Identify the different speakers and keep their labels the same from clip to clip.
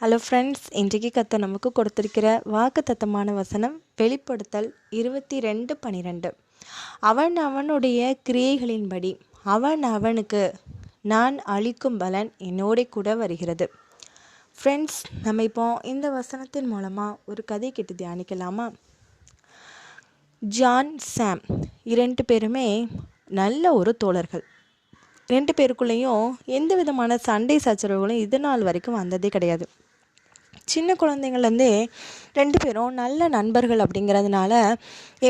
Speaker 1: Hello friends இன்றைக்கு கத்த நமக்கு கொடுத்திருக்கிற வாக்கு தத்தமான வசனம் வெளிப்படுத்தல் இருபத்தி ரெண்டு பனிரெண்டு. அவன் அவனுடைய கிரியைகளின்படி அவன் அவனுக்கு நான் அளிக்கும் பலன் என்னோட கூட வருகிறது. ஃப்ரெண்ட்ஸ் நம்ம இப்போ இந்த வசனத்தின் மூலமாக ஒரு கதை கேட்டு தியானிக்கலாமா? ஜான் சாம் இரண்டு பேருமே நல்ல ஒரு தோழர்கள். ரெண்டு பேருக்குள்ளேயும் எந்த விதமான சண்டை சச்சரவுகளும் இது நாள் வரைக்கும் வந்ததே கிடையாது. சின்ன குழந்தைங்கள்லேருந்தே ரெண்டு பேரும் நல்ல நண்பர்கள் அப்படிங்கிறதுனால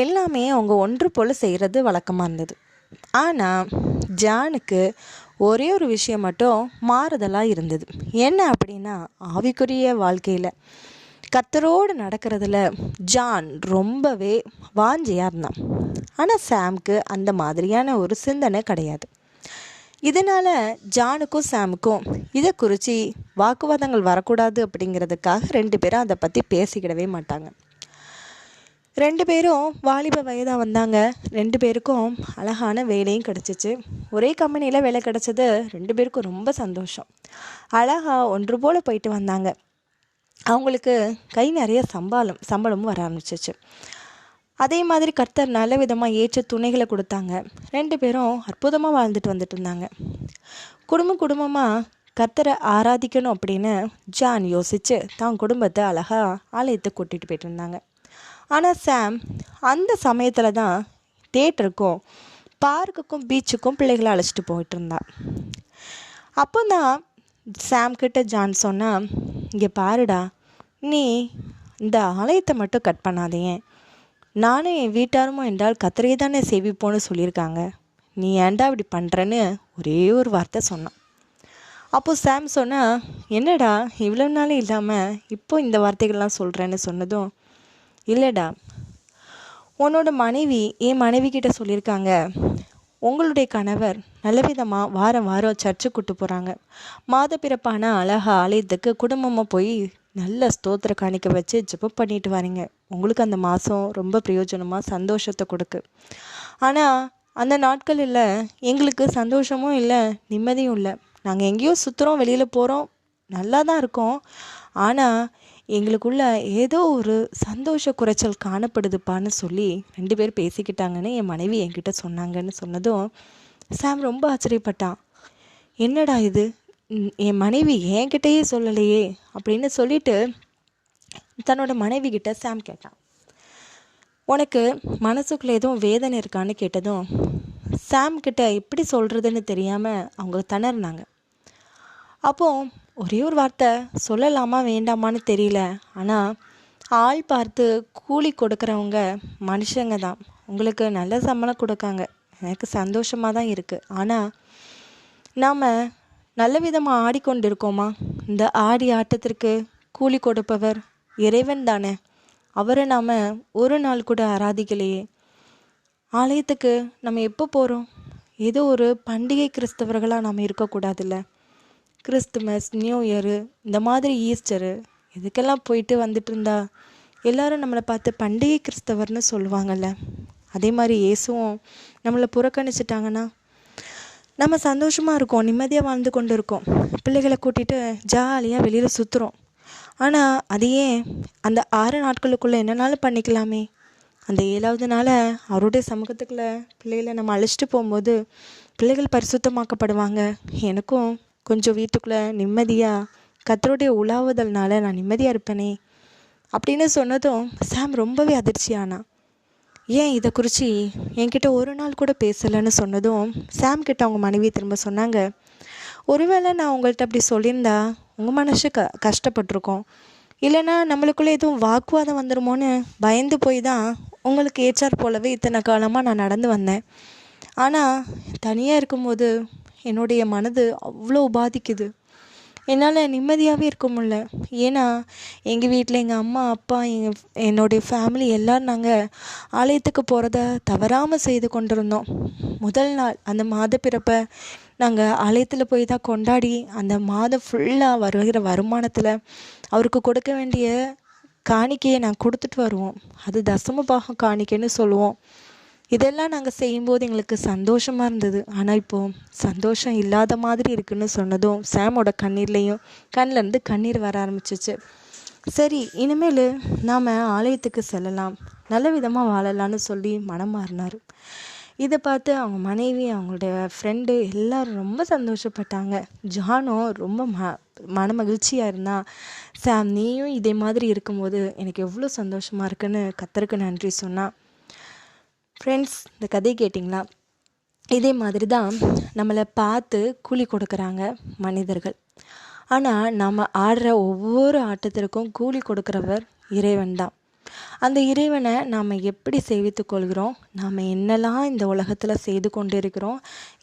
Speaker 1: எல்லாமே அவங்க ஒன்று போல் செய்கிறது வழக்கமாக இருந்தது. ஆனால் ஜானுக்கு ஒரே ஒரு விஷயம் மட்டும் மாறுதலாக இருந்தது. என்ன அப்படின்னா ஆவிக்குரிய வாழ்க்கையில் கத்தரோடு நடக்கிறதுல ஜான் ரொம்பவே வாஞ்சியாக இருந்தான். ஆனால் சாம்க்கு அந்த மாதிரியான ஒரு சிந்தனை கிடையாது. இதனால் ஜானுக்கும் சாமுக்கும் இதை குறித்து வாக்குவாதங்கள் வரக்கூடாது அப்படிங்கிறதுக்காக ரெண்டு பேரும் அதை பற்றி பேசிக்கிடவே மாட்டாங்க. ரெண்டு பேரும் வாலிப வயதாக வந்தாங்க. ரெண்டு பேருக்கும் அழகான வேலையும் கிடச்சிச்சு. ஒரே கம்பெனியில் வேலை கிடச்சது ரெண்டு பேருக்கும் ரொம்ப சந்தோஷம். அழகாக ஒன்று போல் போயிட்டு வந்தாங்க. அவங்களுக்கு கை நிறைய சம்பளம் சம்பளமும் வர ஆரம்பிச்சிச்சு. அதே மாதிரி கர்த்தர் நல்ல விதமாக ஏற்ற துணைகளை கொடுத்தாங்க. ரெண்டு பேரும் அற்புதமாக வாழ்ந்துட்டு வந்துட்டு இருந்தாங்க குடும்ப குடும்பமாக கர்த்தரை ஆராதிக்கணும் அப்படின்னு ஜான் யோசித்து தான் குடும்பத்தை அழகாக ஆலயத்தை கூட்டிகிட்டு போயிட்டு இருந்தாங்க ஆனால் சாம் அந்த சமயத்தில் தான் தேட்டருக்கும் பார்க்குக்கும் பீச்சுக்கும் பிள்ளைகளை அழைச்சிட்டு போயிட்டு இருந்தா அப்போ தான் சாம் கிட்ட ஜான் சொன்னால் இங்கே பாருடா நீ இந்த ஆலயத்தை மட்டும் கட் பண்ணாதேன் நானும் என் வீட்டாருமோ என்றால் கத்திரையை தானே சேவிப்போன்னு சொல்லியிருக்காங்க. நீ ஏன்டா இப்படி பண்ணுறன்னு ஒரே ஒரு வார்த்தை சொன்னான். அப்போது சாம் சொன்னால் என்னடா இவ்வளோ நாளே இல்லாமல் இப்போ இந்த வார்த்தைகள்லாம் சொல்கிறேன்னு சொன்னதும் இல்லைடா உன்னோட மனைவி என் மனைவி கிட்ட சொல்லியிருக்காங்க. உங்களுடைய கணவர் நல்ல விதமாக வாரம் வாரம் சர்ச்சு கூட்டு போகிறாங்க மாத பிறப்பான அழகா ஆலயத்துக்கு குடும்பமாக போய் நல்ல ஸ்தோத்திர காணிக்க வச்சு ஜெபம் பண்ணிட்டு வரீங்க. உங்களுக்கு அந்த மாதம் ரொம்ப பிரயோஜனமாக சந்தோஷத்தை கொடுக்கு. ஆனால் அந்த நாட்களில் எங்களுக்கு சந்தோஷமும் இல்லை நிம்மதியும் இல்லை. நாங்கள் எங்கேயோ சுற்றுறோம் வெளியில் போகிறோம் நல்லா தான் இருக்கோம். ஆனால் எங்களுக்குள்ள ஏதோ ஒரு சந்தோஷ குறைச்சல் காணப்படுதுப்பான்னு சொல்லி ரெண்டு பேர் பேசிக்கிட்டாங்கன்னு என் மனைவி என்கிட்ட சொன்னாங்கன்னு சொன்னதும் சாம் ரொம்ப ஆச்சரியப்பட்டான். என்னடா இது? என் மனைவி என்கிட்டயே சொல்லலையே அப்படின்னு சொல்லிட்டு தன்னோட மனைவி கிட்ட சாம் கேட்டான். உனக்கு மனசுக்குள்ளே எதுவும் வேதனை இருக்கான்னு கேட்டதும் சாம் கிட்ட எப்படி சொல்கிறதுன்னு தெரியாமல் அவங்க திணறினாங்க. அப்போ ஒரே ஒரு வார்த்தை சொல்லலாமா வேண்டாமான்னு தெரியல. ஆனால் ஆள் பார்த்து கூலி கொடுக்குறவங்க மனுஷங்க தான். உங்களுக்கு நல்ல சம்பளம் கொடுக்காங்க. எனக்கு சந்தோஷமாக தான் இருக்குது ஆனால் நாம் நல்ல விதமாக ஆடிக்கொண்டிருக்கோமா? இந்த ஆடி ஆட்டத்திற்கு கூலி கொடுப்பவர் இறைவன் தானே. அவரை நாம் ஒரு நாள் கூட ஆராதிக்கலையே. ஆலயத்துக்கு நம்ம எப்போ போகிறோம் ஏதோ ஒரு பண்டிகை கிறிஸ்தவர்களாக நாம் இருக்கக்கூடாதுல்ல. கிறிஸ்துமஸ் நியூ இயரு இந்த மாதிரி ஈஸ்டரு இதுக்கெல்லாம் போயிட்டு வந்துட்டு இருந்தா எல்லாரும் நம்மளை பார்த்து பண்டிகை கிறிஸ்தவர்னு சொல்லுவாங்கல்ல. அதே மாதிரி இயேசுவும் நம்மளை புறக்கணிச்சிட்டாங்கன்னா நம்ம சந்தோஷமாக இருக்கோம் நிம்மதியாக வாழ்ந்து கொண்டு இருக்கோம் பிள்ளைகளை கூட்டிகிட்டு ஜாலியாக வெளியில் சுற்றுறோம் ஆனால் அதையே அந்த ஆறு நாட்களுக்குள்ளே என்னனாலும் பண்ணிக்கலாமே. அந்த ஏழாவது நாளை அவருடைய சமூகத்துக்குள்ளே பிள்ளைகளை நம்ம அழைச்சிட்டு போகும்போது பிள்ளைகள் பரிசுத்தமாக்கப்படுவாங்க. எனக்கும் கொஞ்சம் வீட்டுக்குள்ளே நிம்மதியாக கத்தருடைய உலாவுதல்னால நான் நிம்மதியாக இருப்பேனே அப்படின்னு சொன்னதும் சாம் ரொம்பவே அதிர்ச்சியானான். ஏன் இதை குறித்து என்கிட்ட ஒரு நாள் கூட பேசலைன்னு சொன்னதும் சாம் கிட்ட அவங்க மனைவி திரும்ப சொன்னாங்க ஒருவேளை நான் உங்கள்கிட்ட அப்படி சொல்லியிருந்தா உங்கள் மனசு க கஷ்டப்பட்டிருக்கோம். இல்லைன்னா நம்மளுக்குள்ளே எதுவும் வாக்குவாதம் வந்துடுமோன்னு பயந்து போய் தான் உங்களுக்கு ஏச்சார் போலவே இத்தனை காலமாக நான் நடந்து வந்தேன். ஆனால் தனியாக இருக்கும்போது என்னுடைய மனது அவ்வளோ பாதிக்குது. என்னால் நிம்மதியாகவே இருக்க முடில ஏன்னா எங்கள் வீட்டில் எங்கள் அம்மா அப்பா எங்கள் என்னுடைய ஃபேமிலி எல்லோரும் நாங்கள் ஆலயத்துக்கு போகிறத தவறாமல் செய்து கொண்டிருந்தோம். முதல் நாள் அந்த மாத பிறப்பை நாங்கள் ஆலயத்தில் போய் தான் கொண்டாடி அந்த மாதம் ஃபுல்லாக வருகிற வருமானத்தில் அவருக்கு கொடுக்க வேண்டிய காணிக்கையை நான் கொடுத்துட்டு வருவோம். அது தசம பாகம் காணிக்கைன்னு சொல்லுவோம். இதெல்லாம் நாங்கள் செய்யும்போது எங்களுக்கு சந்தோஷமாக இருந்தது. ஆனால் இப்போது சந்தோஷம் இல்லாத மாதிரி இருக்குன்னு சொன்னதும் சாமோட கண்ணீர்லேயும் கண்ணிலேருந்து கண்ணீர் வர ஆரம்பிச்சிச்சு. சரி இனிமேல் நாம் ஆலயத்துக்கு செல்லலாம். நல்ல விதமாக வாழலான்னு சொல்லி மனம் மாறினார். இதை பார்த்து அவங்க மனைவி அவங்களுடைய ஃப்ரெண்டு எல்லாரும் ரொம்ப சந்தோஷப்பட்டாங்க. ஜானும் ரொம்ப ம மன மகிழ்ச்சியாக இருந்தான் சாம் நீயும் இதே மாதிரி இருக்கும்போது எனக்கு எவ்வளோ சந்தோஷமாக இருக்குன்னு கத்தருக்கு நன்றி சொன்னான் ஃப்ரெண்ட்ஸ் இந்த கதை கேட்டிங்களா? இதே மாதிரி தான் நம்மளை பார்த்து கூலி கொடுக்குறாங்க மனிதர்கள். ஆனால் நம்ம ஆடுற ஒவ்வொரு ஆட்டத்திற்கும் கூலி கொடுக்குறவர் இறைவன் தான். அந்த இறைவனை நாம் எப்படி சேவித்து கொள்கிறோம்? நாம் என்னெல்லாம் இந்த உலகத்தில் செய்து கொண்டிருக்கிறோம்?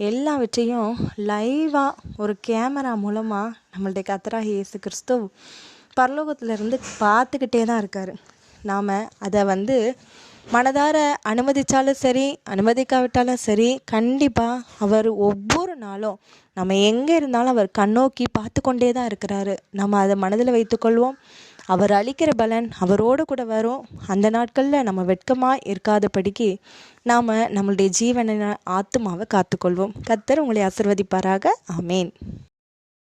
Speaker 1: எல்லாவற்றையும் லைவாக ஒரு கேமரா மூலமாக நம்மளுடைய கத்தரா இயேசு கிறிஸ்து பரலோகத்திலிருந்து பார்த்துக்கிட்டே தான் இருக்கார். நாம் அதை வந்து மனதார அனுமதித்தாலும் சரி அனுமதிக்காவிட்டாலும் சரி கண்டிப்பாக அவர் ஒவ்வொரு நாளும் நம்ம எங்கே இருந்தாலும் அவர் கண்ணோக்கி பார்த்து கொண்டே தான் இருக்கிறாரு. நம்ம அதை மனதில் வைத்துக்கொள்வோம். அவர் அளிக்கிற பலன் அவரோடு கூட வரும். அந்த நாட்களில் நம்ம வெட்கமாக இருக்காதபடிக்கு நாம் நம்மளுடைய ஜீவன ஆத்மாவை காத்துக்கொள்வோம். கத்தர் உங்களை ஆசிர்வதிப்பாராக. ஆமேன்.